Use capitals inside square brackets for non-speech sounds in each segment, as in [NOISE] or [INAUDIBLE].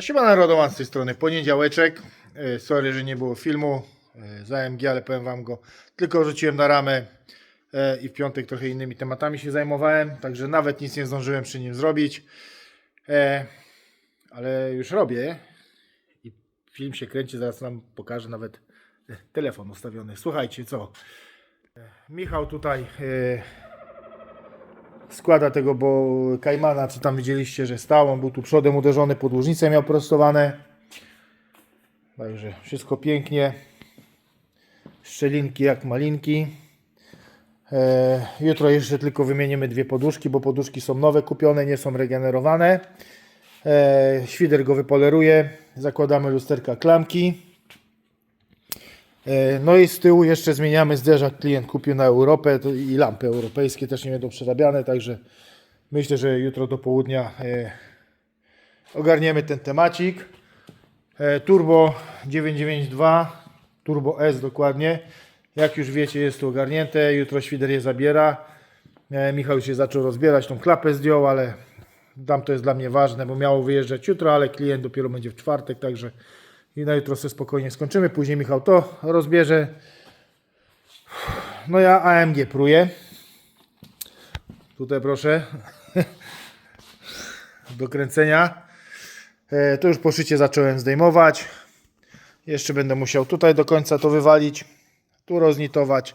Siema narodowa z tej strony poniedziałeczek. E, Sorry, że nie było filmu e, z AMG, ale powiem Wam go. Tylko rzuciłem na ramę e, i w piątek trochę innymi tematami się zajmowałem, także nawet nic nie zdążyłem przy nim zrobić. Ale już robię i film się kręci, zaraz Wam pokażę nawet telefon ustawiony. Słuchajcie, co? Michał tutaj składa tego, bo Kajmana, co tam widzieliście, że stał, on był tu przodem uderzony, podłużnice miał prostowane. Także wszystko pięknie. Szczelinki jak malinki. E, jutro jeszcze tylko wymienimy dwie poduszki, bo poduszki są nowe, kupione, nie są regenerowane. E, świder go wypoleruje. Zakładamy lusterka klamki. E, No i z tyłu jeszcze zmieniamy zderzak. Klient kupił na Europę i lampy europejskie też nie będą przerabiane, także myślę, że jutro do południa e, ogarniemy ten temacik. E, Turbo 992, Turbo S dokładnie. Jak już wiecie jest to ogarnięte, jutro świder je zabiera. Michał się zaczął rozbierać, tą klapę zdjął, ale tam to jest dla mnie ważne, bo miało wyjeżdżać jutro, ale klient dopiero będzie w czwartek, także i na jutro sobie spokojnie skończymy. Później Michał to rozbierze. No ja AMG pruję. Tutaj proszę. [LAUGHS] Do kręcenia. E, To już po szycie zacząłem zdejmować. Jeszcze będę musiał tutaj do końca to wywalić. Tu roznitować.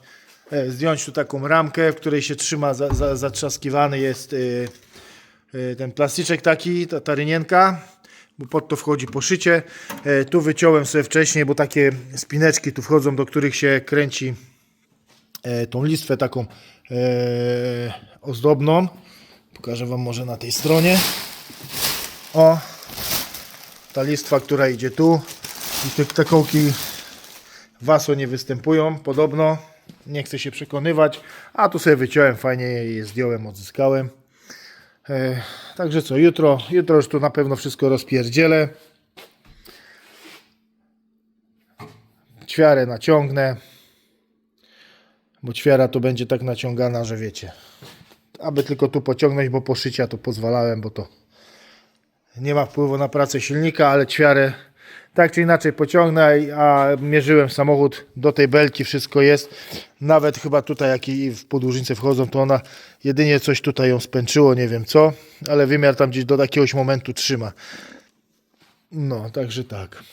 E, Zdjąć tu taką ramkę, w której się trzyma za, za, zatrzaskiwany jest e, ten plastyczek taki, ta, ta rynienka, bo pod to wchodzi poszycie. E, Tu wyciąłem sobie wcześniej, bo takie spineczki tu wchodzą, do których się kręci e, tą listwę taką e, ozdobną. Pokażę Wam może na tej stronie. O, ta listwa, która idzie tu. I te, te kołki waso nie występują, podobno. Nie chcę się przekonywać. A tu sobie wyciąłem, fajnie je zdjąłem, odzyskałem. E, także co, jutro, jutro już tu na pewno wszystko rozpierdzielę. Ćwiarę naciągnę, bo ćwiara to będzie tak naciągana, że wiecie. Aby tylko tu pociągnąć, bo po szycia to pozwalałem, bo to nie ma wpływu na pracę silnika, ale ćwiarę tak czy inaczej pociągnę, a mierzyłem samochód do tej belki, wszystko jest. Nawet chyba tutaj, jak i w podłużnicę wchodzą, to ona jedynie coś tutaj ją spęczyło, nie wiem co, ale wymiar tam gdzieś do jakiegoś momentu trzyma. No, także tak.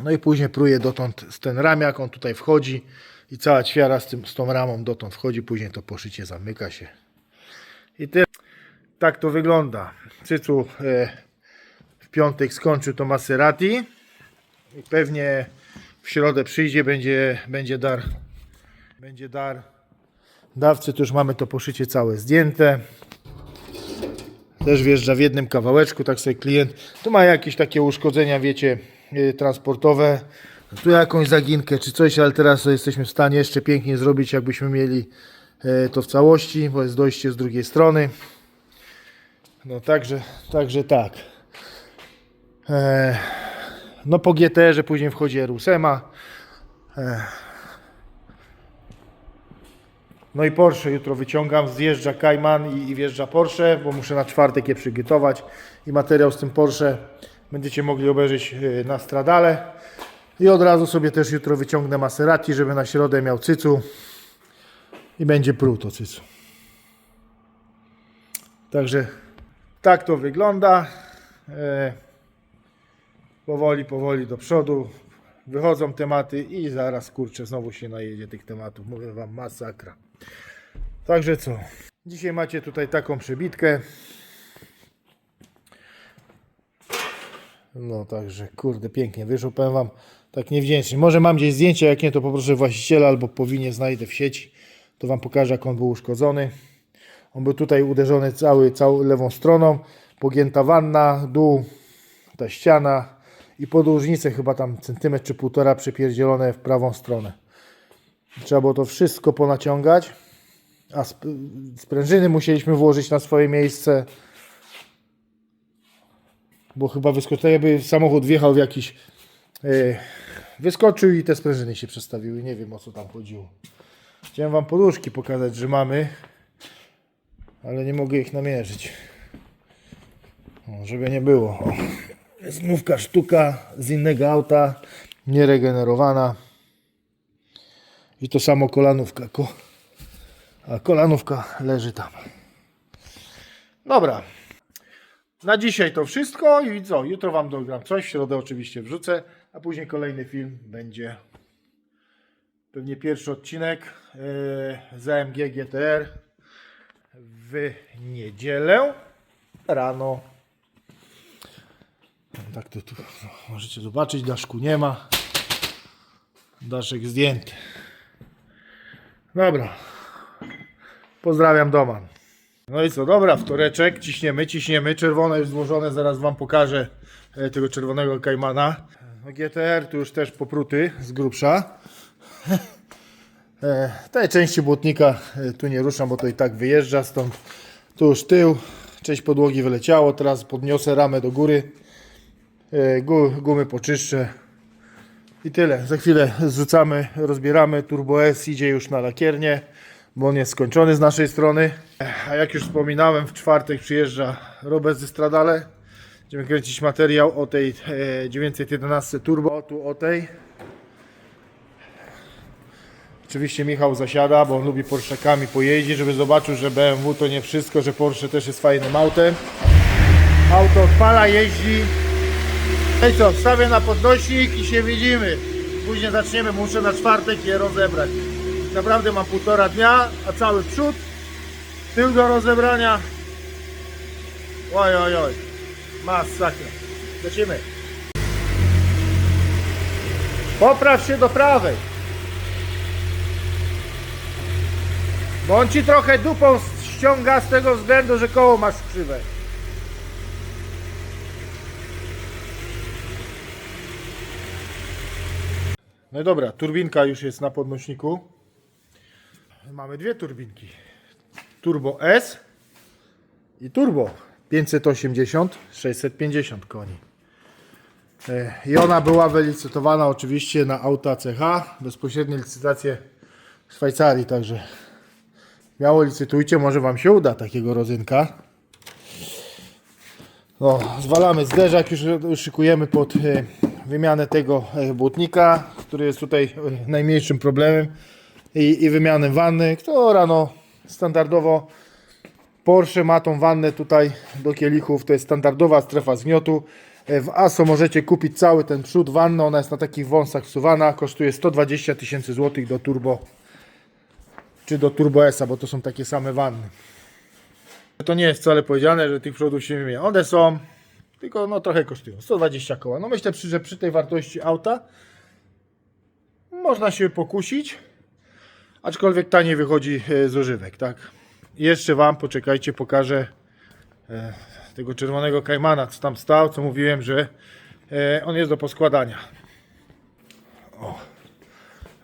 No i później pruje dotąd z ten ramiak, on tutaj wchodzi i cała ćwiara z, tym, z tą ramą dotąd wchodzi, później to poszycie zamyka się. I tyle. Tak to wygląda. Cycu e, piątek skończył to Maserati i pewnie w środę przyjdzie, będzie, będzie dar. Będzie dar. Dawcy to już mamy to poszycie całe zdjęte. Też wjeżdża w jednym kawałeczku, tak sobie klient. Tu ma jakieś takie uszkodzenia, wiecie, yy, transportowe. Tu jakąś zaginkę czy coś, ale teraz jesteśmy w stanie jeszcze pięknie zrobić, jakbyśmy mieli yy, to w całości, bo jest dojście z drugiej strony. No także, także tak. E, no po GTR-ze później wchodzi R8. E, no i Porsche jutro wyciągam, zjeżdża Cayman i, i wjeżdża Porsche, bo muszę na czwartek je przygotować i materiał z tym Porsche będziecie mogli obejrzeć e, na Stradale. I od razu sobie też jutro wyciągnę Maserati, żeby na środę miał cycu i będzie pruł to cycu. Także tak to wygląda. Powoli, powoli do przodu. Wychodzą tematy i zaraz kurczę, znowu się najedzie tych tematów. Mówię wam masakra. Także co? Dzisiaj macie tutaj taką przebitkę. No także kurde pięknie wyszło, powiem wam tak niewdzięcznie. Może mam gdzieś zdjęcie, jak nie to poproszę właściciela albo powinien znajdę w sieci. To wam pokażę jak on był uszkodzony. On był tutaj uderzony cały, całą lewą stroną, pogięta wanna, dół, ta ściana i podłużnice chyba tam centymetr czy półtora przepierdzielone w prawą stronę. Trzeba było to wszystko ponaciągać, a sp sprężyny musieliśmy włożyć na swoje miejsce, bo chyba wyskoczył, jakby samochód wjechał w jakiś, yy, wyskoczył i te sprężyny się przestawiły, nie wiem o co tam chodziło. Chciałem wam poduszki pokazać, że mamy, ale nie mogę ich namierzyć. Żeby nie było. Jest nówka sztuka z innego auta, nieregenerowana. I to samo kolanówka. Ko a kolanówka leży tam. Dobra. Na dzisiaj to wszystko i co? Jutro Wam dogram coś, w środę oczywiście wrzucę, a później kolejny film będzie pewnie pierwszy odcinek yy, z AMG GTR w niedzielę rano. Tak to tu możecie zobaczyć, daszku nie ma. Daszek zdjęty. Dobra. Pozdrawiam Doman. No i co, dobra, wtoreczek, ciśniemy, ciśniemy. Czerwone już złożone, zaraz Wam pokażę e, tego czerwonego Kajmana. No, GTR tu już też popruty z grubsza. [LAUGHS] E, Tej części błotnika e, tu nie ruszam, bo to i tak wyjeżdża stąd. Tu już tył, część podłogi wyleciało, teraz podniosę ramę do góry. E, gu- Gumy poczyszczę. I tyle. Za chwilę zrzucamy, rozbieramy. Turbo S idzie już na lakiernię, bo on jest skończony z naszej strony. A jak już wspominałem, w czwartek przyjeżdża Robert ze Stradale. Będziemy kręcić materiał o tej e, 911 Turbo, tu o tej. Oczywiście Michał zasiada, bo on lubi Porszakami pojeździć, żeby zobaczył, że BMW to nie wszystko, że Porsche też jest fajnym autem. Auto odpala, jeździ. No i co, wstawię na podnośnik i się widzimy. Później zaczniemy, muszę na czwartek je rozebrać. Naprawdę mam półtora dnia, a cały przód, tył do rozebrania. Oj, oj, oj. Masakra. Lecimy. Popraw się do prawej. Bo on ci trochę dupą ściąga z tego względu, że koło masz krzywe. No dobra, turbinka już jest na podnośniku. Mamy dwie turbinki. Turbo S i Turbo 580 650 koni. E, I ona była wylicytowana oczywiście na auta CH, bezpośrednie licytacje w Szwajcarii, także miało licytujcie, może Wam się uda takiego rozynka. No, zwalamy zderzak, już, już szykujemy pod e, wymianę tego e, błotnika, który jest tutaj e, najmniejszym problemem i, i wymianę wanny, która no standardowo Porsche ma tą wannę tutaj do kielichów, to jest standardowa strefa zgniotu. E, W ASO możecie kupić cały ten przód wanny, ona jest na takich wąsach wsuwana, kosztuje 120 tysięcy złotych do turbo czy do Turbo S, bo to są takie same wanny. To nie jest wcale powiedziane, że tych przodów się wymienia. One są, tylko no trochę kosztują. 120 koła. No myślę, że przy tej wartości auta można się pokusić, aczkolwiek taniej wychodzi e, z używek, tak? Jeszcze Wam, poczekajcie, pokażę e, tego czerwonego Kajmana, co tam stał, co mówiłem, że e, on jest do poskładania. O,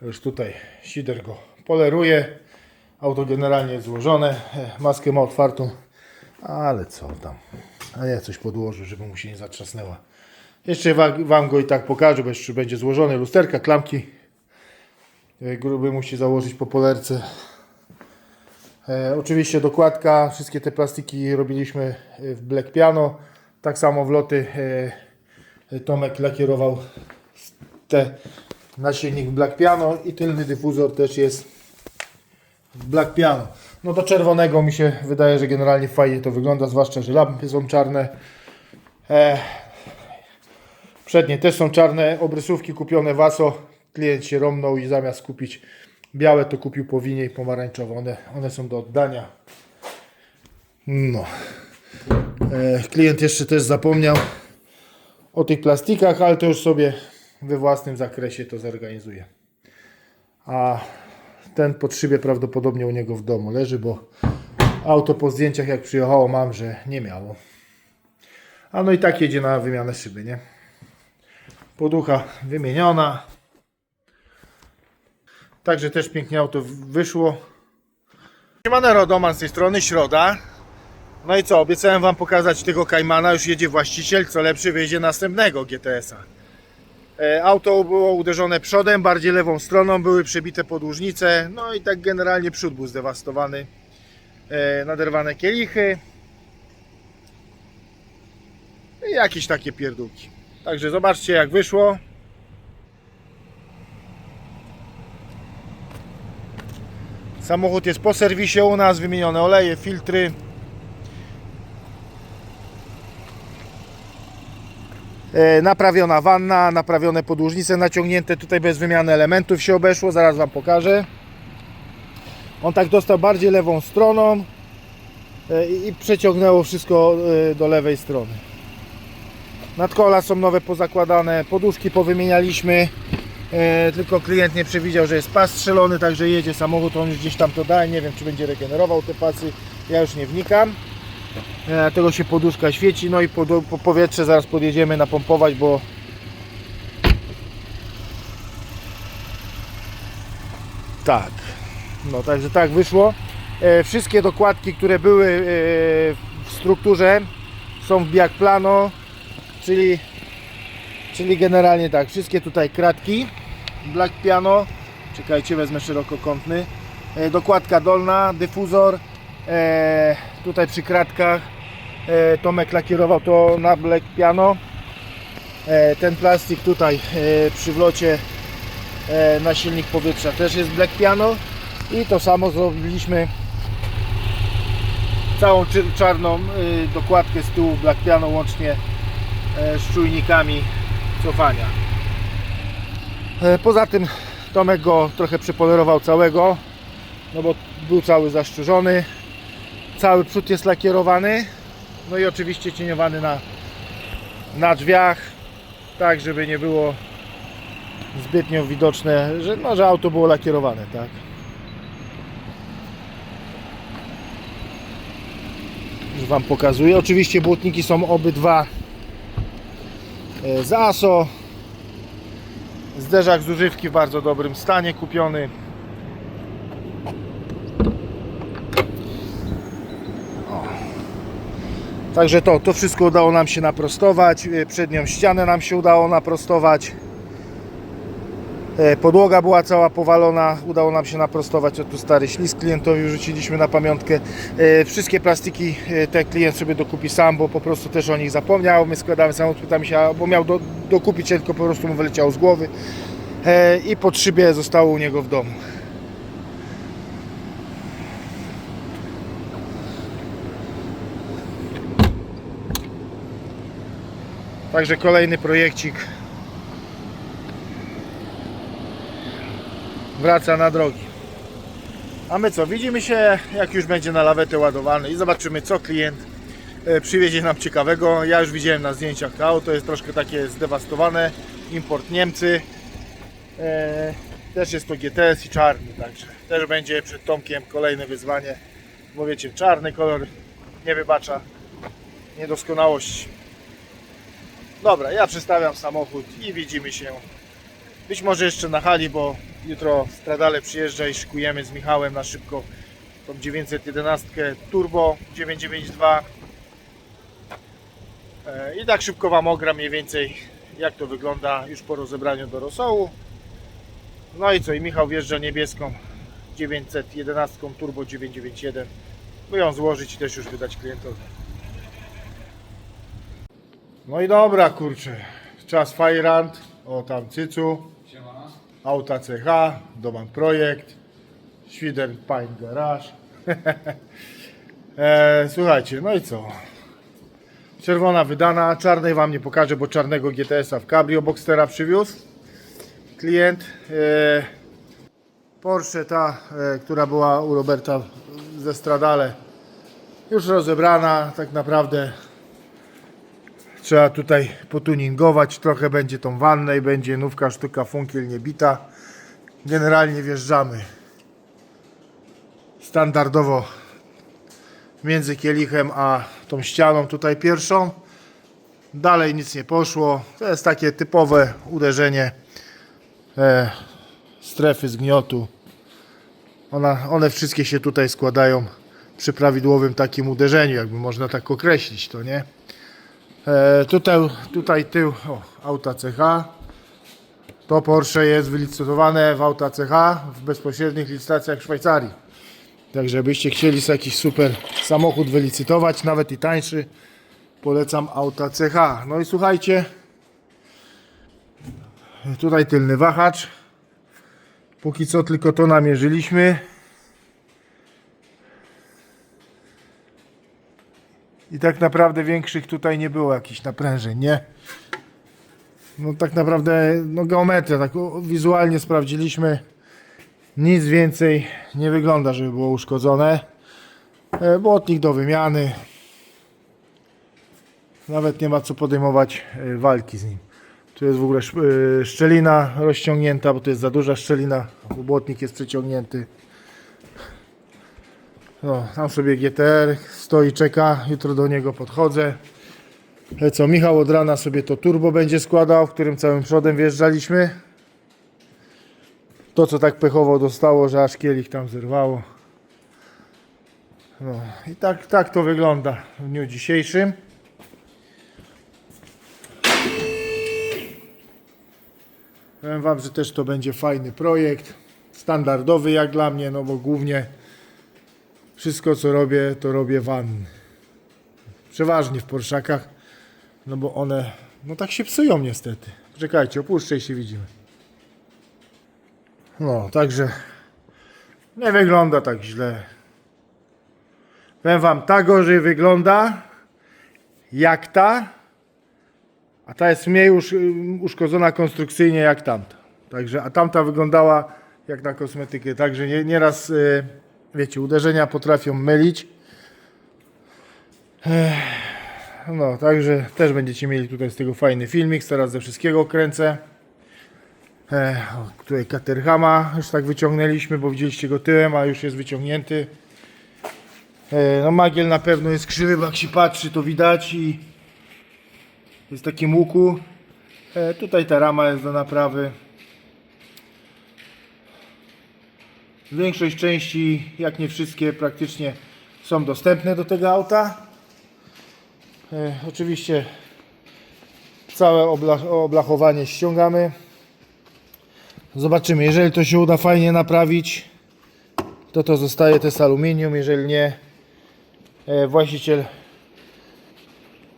już tutaj sider go poleruje. Auto generalnie jest złożone. Maskę ma otwartą, ale co tam. A ja coś podłożę, żeby mu się nie zatrzasnęła. Jeszcze wa- Wam go i tak pokażę, bo jeszcze będzie złożony. Lusterka, klamki. E, Gruby musi założyć po polerce. E, oczywiście dokładka, wszystkie te plastiki robiliśmy e, w Black Piano. Tak samo wloty e, Tomek lakierował te na silnik Black Piano i tylny dyfuzor też jest w Black Piano. No do czerwonego mi się wydaje, że generalnie fajnie to wygląda, zwłaszcza, że lampy są czarne. E, przednie też są czarne, obrysówki kupione w ASO. Klient się romnął i zamiast kupić białe, to kupił powinie i pomarańczowe. One, one są do oddania. No. E, klient jeszcze też zapomniał o tych plastikach, ale to już sobie we własnym zakresie to zorganizuje. A ten pod szybie prawdopodobnie u niego w domu leży, bo auto po zdjęciach jak przyjechało mam, że nie miało. A no i tak jedzie na wymianę szyby, nie? Poducha wymieniona. Także też pięknie auto wyszło. Siemanero, Doman z tej strony, środa. No i co, obiecałem Wam pokazać tego Kajmana, już jedzie właściciel, co lepszy wyjdzie następnego GTS-a. E, Auto było uderzone przodem, bardziej lewą stroną, były przebite podłużnice, no i tak generalnie przód był zdewastowany. E, Naderwane kielichy. i jakieś takie pierdółki. Także zobaczcie jak wyszło. Samochód jest po serwisie u nas, wymienione oleje, filtry. Naprawiona wanna, naprawione podłużnice naciągnięte, tutaj bez wymiany elementów się obeszło, zaraz Wam pokażę. On tak dostał bardziej lewą stroną e, i przeciągnęło wszystko e, do lewej strony. Nadkola są nowe pozakładane, poduszki powymienialiśmy, e, tylko klient nie przewidział, że jest pas strzelony, także jedzie samochód, on już gdzieś tam to daje, nie wiem czy będzie regenerował te pasy, ja już nie wnikam. E, tego się poduszka świeci, no i po, po powietrze zaraz podjedziemy napompować, bo tak, no także tak wyszło. E, wszystkie dokładki, które były e, w strukturze są w biak plano, czyli, czyli generalnie tak, wszystkie tutaj kratki, black piano, czekajcie, wezmę szerokokątny, dokładka dolna, dyfuzor, e, tutaj przy kratkach e, Tomek lakierował to na black piano, e, ten plastik tutaj e, przy wlocie e, na silnik powietrza też jest black piano i to samo zrobiliśmy całą czarną y, dokładkę z tyłu black piano łącznie e, z czujnikami cofania. E, Poza tym Tomek go trochę przypolerował całego, no bo był cały zaszczurzony. Cały przód jest lakierowany, no i oczywiście cieniowany na, na drzwiach, tak żeby nie było zbytnio widoczne, że, no, że auto było lakierowane, tak. Już Wam pokazuję. Oczywiście błotniki są obydwa e, z ASO. Zderzak z używki w bardzo dobrym stanie kupiony. Także to, to wszystko udało nam się naprostować. E, Przednią ścianę nam się udało naprostować. E, Podłoga była cała powalona, udało nam się naprostować, o tu stary ślizg klientowi rzuciliśmy na pamiątkę. E, Wszystkie plastiki te klient sobie dokupi sam, bo po prostu też o nich zapomniał. My składamy samochód, pytamy się, bo miał do, dokupić, tylko po prostu mu wyleciało z głowy. I pod szybie zostało u niego w domu. Także kolejny projekcik wraca na drogi. A my co, widzimy się jak już będzie na lawetę ładowany i zobaczymy co klient e, przywiezie nam ciekawego. Ja już widziałem na zdjęciach to auto, jest troszkę takie zdewastowane, import Niemcy. E, też jest to GTS i czarny, także też będzie przed Tomkiem kolejne wyzwanie, bo wiecie, czarny kolor nie wybacza niedoskonałości. Dobra, ja przestawiam samochód i widzimy się. Być może jeszcze na hali, bo jutro Stradale przyjeżdża i szykujemy z Michałem na szybko tą 911 Turbo 992 E, i tak szybko Wam ogram mniej więcej jak to wygląda już po rozebraniu do rosołu. No i co i Michał wjeżdża niebieską 911 Turbo 991 by ją złożyć i też już wydać klientowi no i dobra kurczę. Czas Fajrant. O tam cycu. Auta CH, Doman Projekt, Świder Pine Garage. [LAUGHS] e, słuchajcie, no i co? Czerwona wydana, czarnej Wam nie pokażę, bo czarnego GTS-a w Cabrio Boxstera przywiózł. Klient. E, Porsche ta, e, która była u Roberta ze Stradale, już rozebrana, tak naprawdę Trzeba tutaj potuningować, trochę będzie tą wannę i będzie nówka sztuka funkiel niebita. Generalnie wjeżdżamy standardowo między kielichem a tą ścianą tutaj pierwszą. Dalej nic nie poszło. To jest takie typowe uderzenie e, strefy zgniotu. Ona, one wszystkie się tutaj składają przy prawidłowym takim uderzeniu, jakby można tak określić to, nie? E, tutaj, tutaj tył o, auta CH. To Porsche jest wylicytowane w auta CH w bezpośrednich licytacjach w Szwajcarii. Także byście chcieli sobie jakiś super samochód wylicytować, nawet i tańszy, Polecam auta CH. No i słuchajcie, tutaj tylny wahacz. Póki co tylko to namierzyliśmy. I tak naprawdę większych tutaj nie było jakichś naprężeń, nie? No tak naprawdę, no geometria, tak wizualnie sprawdziliśmy. Nic więcej nie wygląda, żeby było uszkodzone. E, Błotnik do wymiany. Nawet nie ma co podejmować e, walki z nim. Tu jest w ogóle e, szczelina rozciągnięta, bo to jest za duża szczelina. Błotnik jest przeciągnięty. No, tam sobie GTR stoi, czeka. Jutro do niego podchodzę. Co, Michał od rana sobie to turbo będzie składał, w którym całym przodem wjeżdżaliśmy. To, co tak pechowo dostało, że aż kielich tam zerwało. No i tak, tak to wygląda w dniu dzisiejszym. Powiem Wam, że też to będzie fajny projekt. Standardowy jak dla mnie, no bo głównie wszystko co robię, to robię wanny. Przeważnie w Porszakach, no bo one, no tak się psują niestety. Czekajcie, opuszczę i się widzimy. No, także nie wygląda tak źle. Powiem wam, ta gorzej wygląda jak ta, a ta jest mniej usz, uszkodzona konstrukcyjnie jak tamta. Także, a tamta wyglądała jak na kosmetykę, także nie, nieraz, y, wiecie, uderzenia potrafią mylić. No, także też będziecie mieli tutaj z tego fajny filmik, teraz ze wszystkiego kręcę. O, tutaj Caterhama już tak wyciągnęliśmy, bo widzieliście go tyłem, a już jest wyciągnięty. No magiel na pewno jest krzywy, bo jak się patrzy to widać i jest w takim łuku. Tutaj ta rama jest do naprawy. Większość części, jak nie wszystkie, praktycznie są dostępne do tego auta. E, oczywiście całe obla- oblachowanie ściągamy. Zobaczymy, jeżeli to się uda fajnie naprawić, to to zostaje to jest aluminium, jeżeli nie, e, właściciel,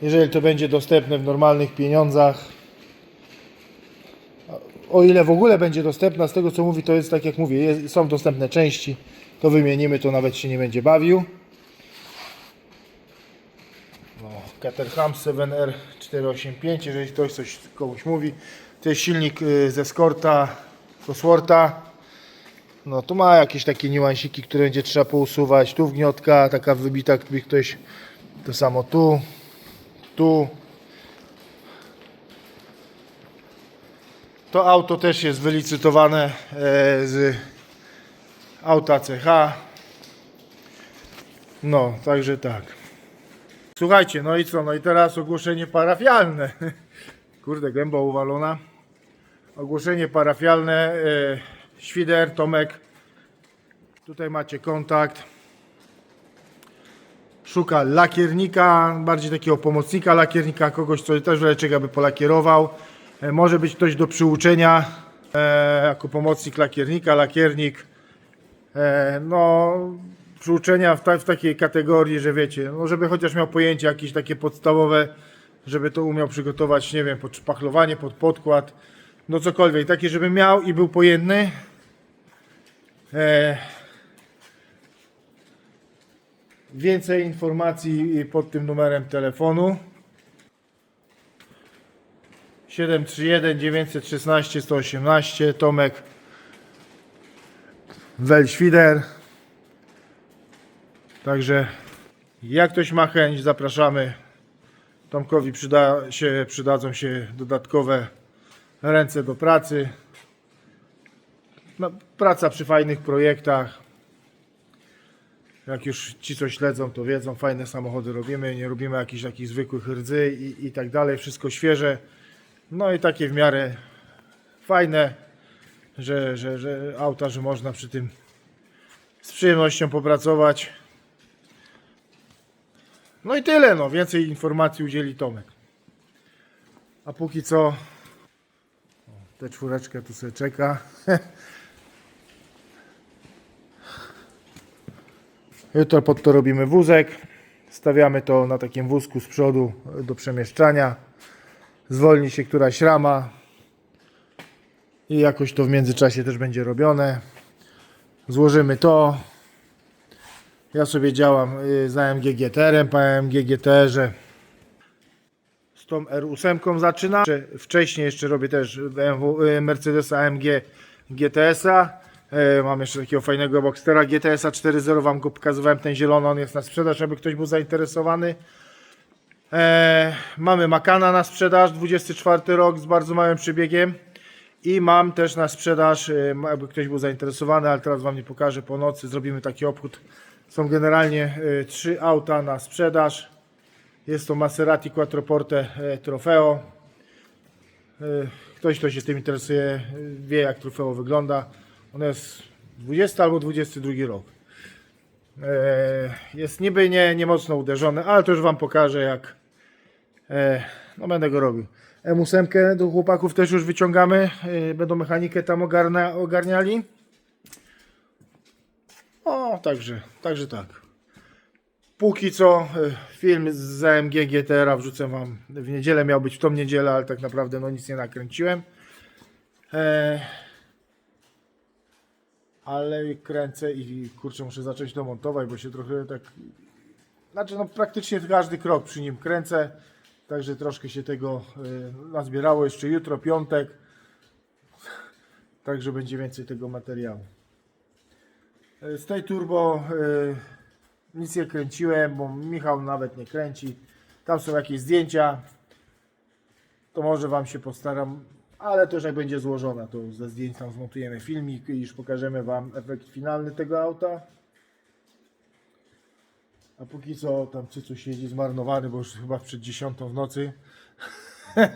jeżeli to będzie dostępne w normalnych pieniądzach, o ile w ogóle będzie dostępna, z tego co mówi, to jest tak jak mówię, jest, są dostępne części, to wymienimy, to nawet się nie będzie bawił. No, Caterham 7R485, jeżeli ktoś coś komuś mówi, to jest silnik y, ze Skorta, Cosworta. No tu ma jakieś takie niuansiki, które będzie trzeba pousuwać. Tu wgniotka taka wybita, gdyby ktoś to samo tu, tu. To auto też jest wylicytowane e, z auta CH. No, także tak. Słuchajcie, no i co? No i teraz ogłoszenie parafialne. [LAUGHS] Kurde, gęba uwalona. Ogłoszenie parafialne. E, Świder, Tomek. Tutaj macie kontakt. Szuka lakiernika, bardziej takiego pomocnika lakiernika, kogoś, co też leczek, aby polakierował. E, może być ktoś do przyuczenia e, jako pomocnik lakiernika, lakiernik. E, no, przyuczenia w, ta, w takiej kategorii, że wiecie, no żeby chociaż miał pojęcie jakieś takie podstawowe, żeby to umiał przygotować, nie wiem, pod szpachlowanie, pod podkład, no cokolwiek, takie, żeby miał i był pojemny. E, więcej informacji pod tym numerem telefonu. 731 916 118 Tomek Welświder. Także jak ktoś ma chęć, zapraszamy. Tomkowi przyda się, przydadzą się dodatkowe ręce do pracy. No, praca przy fajnych projektach. Jak już ci, co śledzą, to wiedzą, fajne samochody robimy, nie robimy jakichś takich zwykłych rdzy i, i tak dalej, wszystko świeże. No i takie w miarę fajne, że, że, że auta, że można przy tym z przyjemnością popracować. No i tyle, no. Więcej informacji udzieli Tomek. A póki co o, tę czwóreczkę tu sobie czeka. [LAUGHS] Jutro pod to robimy wózek Stawiamy to na takim wózku z przodu do przemieszczania. Zwolni się któraś rama i jakoś to w międzyczasie też będzie robione. Złożymy to. Ja sobie działam y, za AMG GTR-em, po AMG GTR-ze z tą R8 zaczyna. Jeszcze Wcześniej jeszcze robię też y, Mercedesa AMG GTS-a. E, Mam jeszcze takiego fajnego Boxstera GTS-a 4.0, Wam go pokazywałem, ten zielony, on jest na sprzedaż, aby ktoś był zainteresowany. E, mamy Makana na sprzedaż, 24 rok z bardzo małym przebiegiem. I mam też na sprzedaż, e, jakby ktoś był zainteresowany, ale teraz Wam nie pokażę po nocy, zrobimy taki obchód. Są generalnie e, trzy auta na sprzedaż. Jest to Maserati Quattroporte e, Trofeo. Ktoś, kto się tym interesuje, wie jak Trofeo wygląda. Ono jest 20 albo 22 rok. E, Jest niby nie, nie mocno uderzony, ale to już Wam pokażę jak e, no będę go robił. M8 do chłopaków też już wyciągamy. e, Będą mechanikę tam ogarnia, ogarniali. O, także, także tak. Póki co film z AMG GTR wrzucę Wam w niedzielę. Miał być w tą niedzielę, ale tak naprawdę no nic nie nakręciłem. Ale kręcę i kurczę muszę zacząć to montować, bo się trochę tak... Znaczy no praktycznie każdy krok przy nim kręcę. Także troszkę się tego e, nazbierało. Jeszcze jutro, piątek. Także będzie więcej tego materiału. E, Z tej turbo e, nic nie kręciłem, bo Michał nawet nie kręci. Tam są jakieś zdjęcia. To może Wam się postaram, ale to już jak będzie złożona, to ze zdjęć tam zmontujemy filmik i już pokażemy Wam efekt finalny tego auta. A póki co tam Cycu siedzi zmarnowany, bo już chyba przed dziesiątą w nocy. [LAUGHS]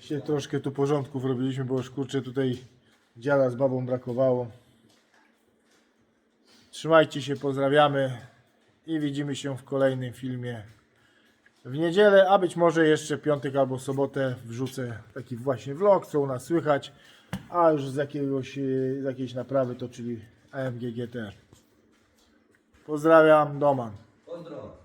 się troszkę tu porządków robiliśmy, bo już kurczę tutaj dziada z babą brakowało. Trzymajcie się, pozdrawiamy i widzimy się w kolejnym filmie w niedzielę, a być może jeszcze piątek albo sobotę wrzucę taki właśnie vlog, co u nas słychać, a już z jakiegoś, e, z jakiejś naprawy to czyli AMG GTR. Pozdrawiam, Doman. Pozdro.